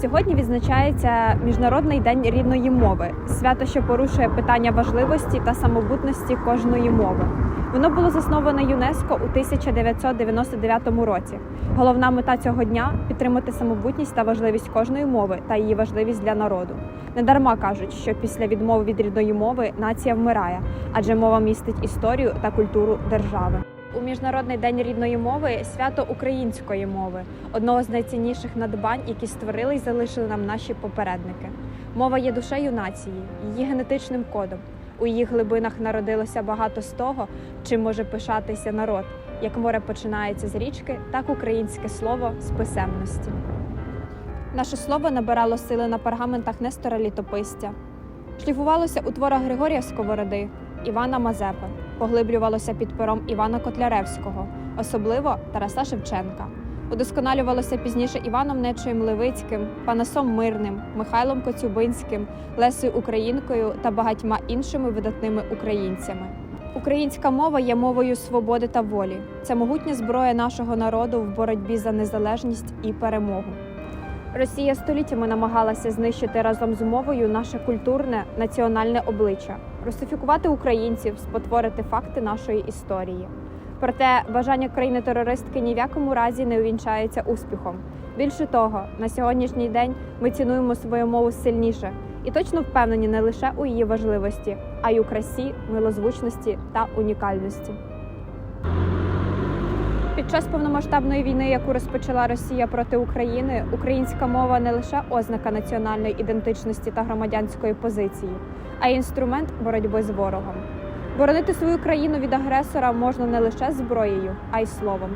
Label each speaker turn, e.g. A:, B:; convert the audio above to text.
A: Сьогодні відзначається Міжнародний день рідної мови, свято, що порушує питання важливості та самобутності кожної мови. Воно було засноване ЮНЕСКО у 1999 році. Головна мета цього дня підтримати самобутність та важливість кожної мови та її важливість для народу. Недарма кажуть, що після відмови від рідної мови нація вмирає, адже мова містить історію та культуру держави. У міжнародний день рідної мови свято української мови, одного з найцінніших надбань, які створили і залишили нам наші попередники. Мова є душею нації, її генетичним кодом. У її глибинах народилося багато з того, чим може пишатися народ. Як море починається з річки, так українське слово з писемності. Наше слово набирало сили на пергаментах Нестора Літописця, шліфувалося у творах Григорія Сковороди, Івана Мазепи, поглиблювалося під пером Івана Котляревського, особливо Тараса Шевченка. Удосконалювалося пізніше Іваном Нечоєм Левицьким, Панасом Мирним, Михайлом Коцюбинським, Лесею Українкою та багатьма іншими видатними українцями. Українська мова є мовою свободи та волі. Це могутня зброя нашого народу в боротьбі за незалежність і перемогу. Росія століттями намагалася знищити разом з мовою наше культурне національне обличчя, русифікувати українців, спотворити факти нашої історії. Проте бажання країни-терористки ні в якому разі не увінчається успіхом. Більше того, на сьогоднішній день ми цінуємо свою мову сильніше і точно впевнені не лише у її важливості, а й у красі, милозвучності та унікальності. Під час повномасштабної війни, яку розпочала Росія проти України, українська мова не лише ознака національної ідентичності та громадянської позиції, а й інструмент боротьби з ворогом. Боронити свою країну від агресора можна не лише зброєю, а й словом.